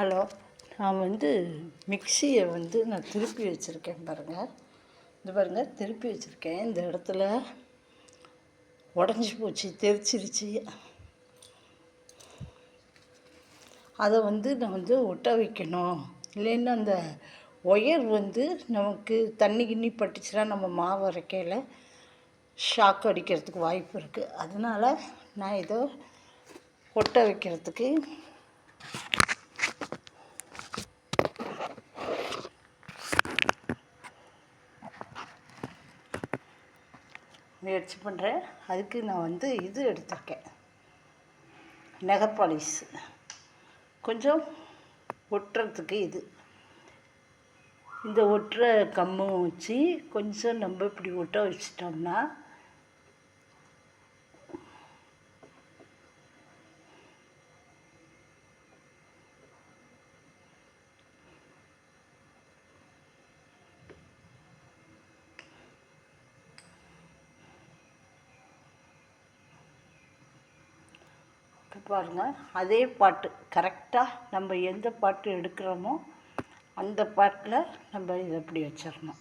Hello நான் வந்து மிக்சியை வந்து நான் திருப்பி வச்சுருக்கேன் பாருங்கள் இந்த பாருங்கள் திருப்பி வச்சுருக்கேன். இந்த இடத்துல உடஞ்சி போச்சு தெரிச்சிருச்சு. அதை வந்து நான் வந்து ஒட்ட வைக்கணும். இல்லைன்னா அந்த ஒயர் வந்து நமக்கு தண்ணி கிண்ணி பட்டுச்சுன்னா நம்ம மாவு அரைக்கையில் ஷாக் அடிக்கிறதுக்கு வாய்ப்பு இருக்குது அதனால் நான் இதை ஒட்ட வைக்கிறதுக்கு முயற்சி பண்ணுறேன் அதுக்கு நான் வந்து இது எடுத்திருக்கேன். நெகப்பாலிஸ் கொஞ்சம் ஒட்டுறதுக்கு இது. இந்த ஒட்டுற கம்மும் வச்சு கொஞ்சம் நம்ம இப்படி ஒட்ட வச்சிட்டோம்னா பாருங்கள் அதே பாட்டு கரெக்டாக நம்ம எந்த பாட்டு எடுக்கிறோமோ அந்த பாட்டில் நம்ம இதை இப்படி வச்சிடணும்.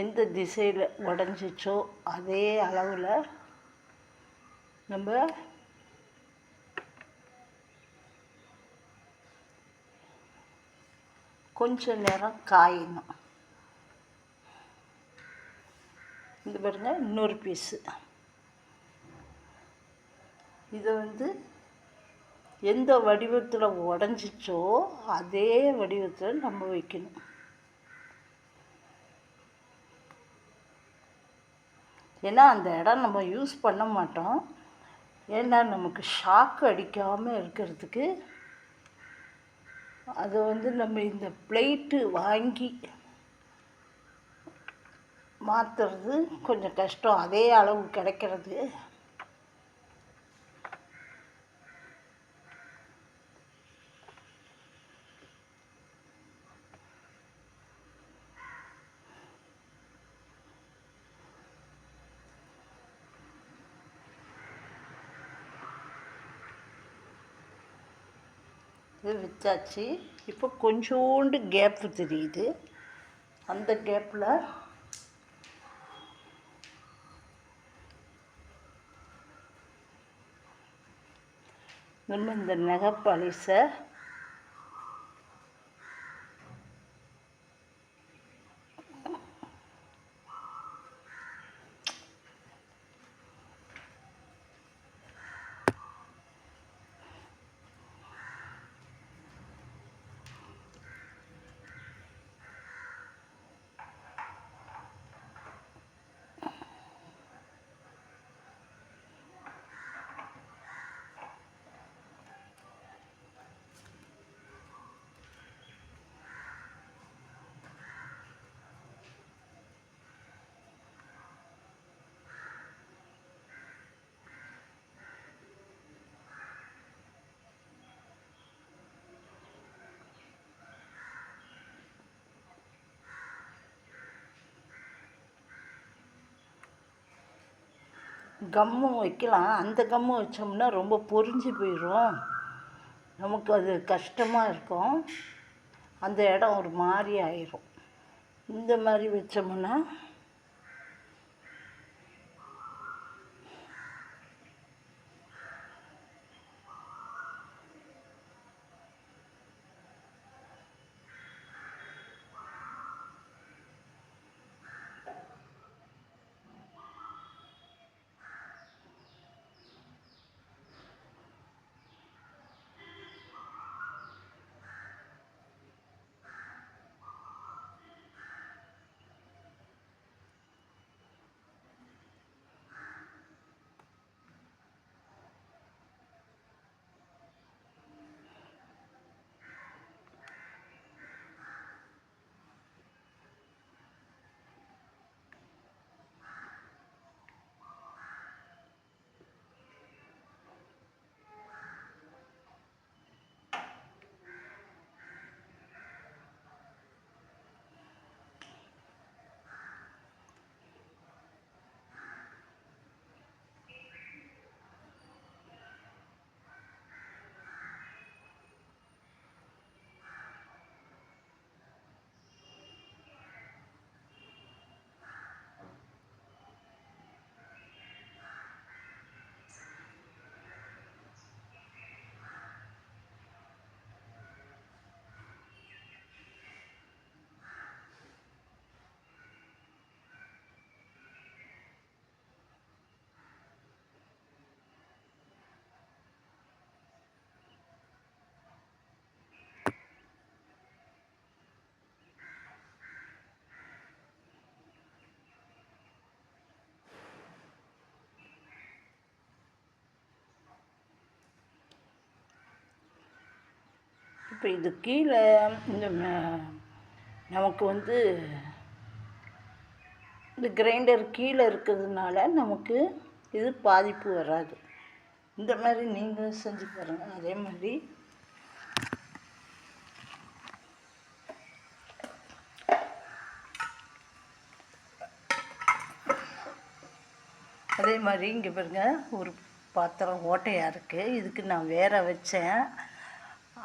எந்த திசையில் உடஞ்சிச்சோ அதே அளவில் நம்ம கொஞ்ச நேரம் காயணும். இது பாருங்க இன்னொரு பீஸு இதை வந்து எந்த வடிவத்தில் உடஞ்சிச்சோ அதே வடிவத்தில் நம்ம வைக்கணும். ஏன்னா அந்த இடம் நம்ம யூஸ் பண்ண மாட்டோம். ஏன்னா நமக்கு ஷாக் அடிக்காமல் இருக்கிறதுக்கு அதை வந்து நம்ம இந்த பிளேட்டு வாங்கி மாற்றுறது கொஞ்சம் கஷ்டம். அதே அளவு கிடைக்கிறது. இது வச்சாச்சு. இப்போ கொஞ்சோண்டு கேப்பு தெரியுது. அந்த கேப்பில் நம்ம இந்த நகை கம்மும் வைக்கலாம். அந்த கம்மும் வச்சோம்னா ரொம்ப பொரிஞ்சு போயிடும் நமக்கு அது கஷ்டமாக இருக்கும். அந்த இடம் ஒரு மாதிரி ஆயிரும். இந்த மாதிரி வச்சோம்னா இப்போ இது கீழே இந்த நமக்கு வந்து இந்த கிரைண்டர் கீழே இருக்கிறதுனால நமக்கு இது பாதிப்பு வராது. இந்த மாதிரி நீங்களும் செஞ்சு பாருங்கள் அதே மாதிரி அதே மாதிரி இங்கே பாருங்கள் ஒரு பாத்திரம் ஓட்டையாக இருக்குது இதுக்கு நான் வேற வச்சேன்.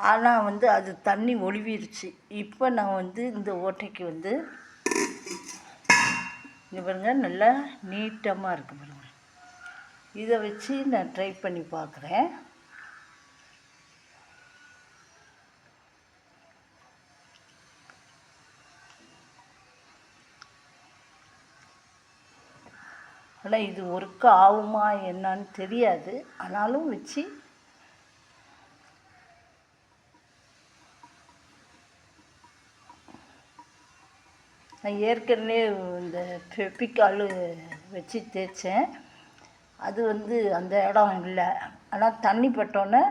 ஆனால் வந்து அது தண்ணி ஒழுவிருச்சு. இப்போ நான் வந்து இந்த ஓட்டைக்கு வந்து இங்கே பாருங்கள் நல்லா நீட்டமாக இருக்கு பாருங்க. இதை வச்சு நான் ட்ரை பண்ணி பார்க்குறேன் ஆனால் இது ஒர்க் ஆகுமா என்னன்னு தெரியாது. ஆனாலும் வச்சு நான் ஏற்கனவே இந்த ஃபெவிக்கால் வச்சு தேய்ச்சேன். அது வந்து அந்த இடம் இல்லை. ஆனால் தண்ணி பட்டோன்னே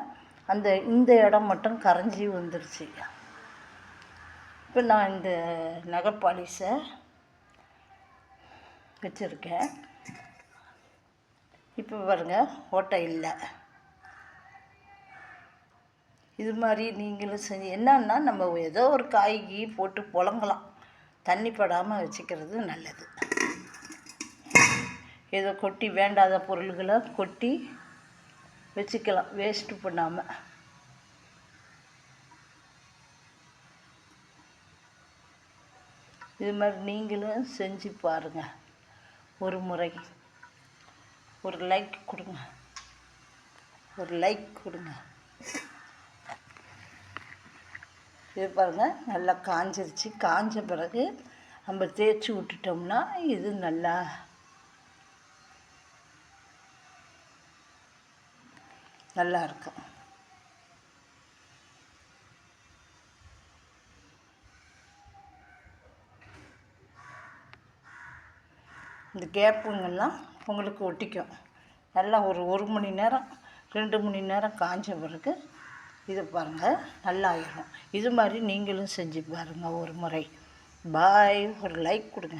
அந்த இந்த இடம் மட்டும் கரைஞ்சி வந்துருச்சு. இப்போ நான் இந்த நகை பாலிஷை வச்சுருக்கேன். இப்போ பாருங்க ஓட்டை இல்லை. இது மாதிரி நீங்களும் செஞ்சு என்னன்னா நம்ம ஏதோ ஒரு காய்கி போட்டு புழங்கலாம். தண்ணி படாமல் வச்சுக்கிறது நல்லது. ஏதோ கொட்டி வேண்டாத பொருள்களை கொட்டி வச்சுக்கலாம் வேஸ்ட்டு பண்ணாமல் இது மாதிரி நீங்களும் செஞ்சு பாருங்கள் ஒரு முறை. ஒரு லைக் கொடுங்க. ஒரு லைக் கொடுங்க. இது பாருங்கள் நல்லா காஞ்சிருச்சு. காஞ்ச பிறகு நம்ம தேய்ச்சி விட்டுட்டோம்னா இது நல்லா நல்லா இருக்கும். இந்த கேப்புங்கெல்லாம் உங்களுக்கு ஒட்டிக்கும். நல்லா ஒரு ஒரு மணி நேரம் ரெண்டு மணி நேரம் காஞ்ச பிறகு இது பாருங்கள் நல்லா ஆயிடும் இது மாதிரி நீங்களும் செஞ்சு பாருங்கள் ஒரு முறை. பாய் ஒரு லைக் கொடுங்க.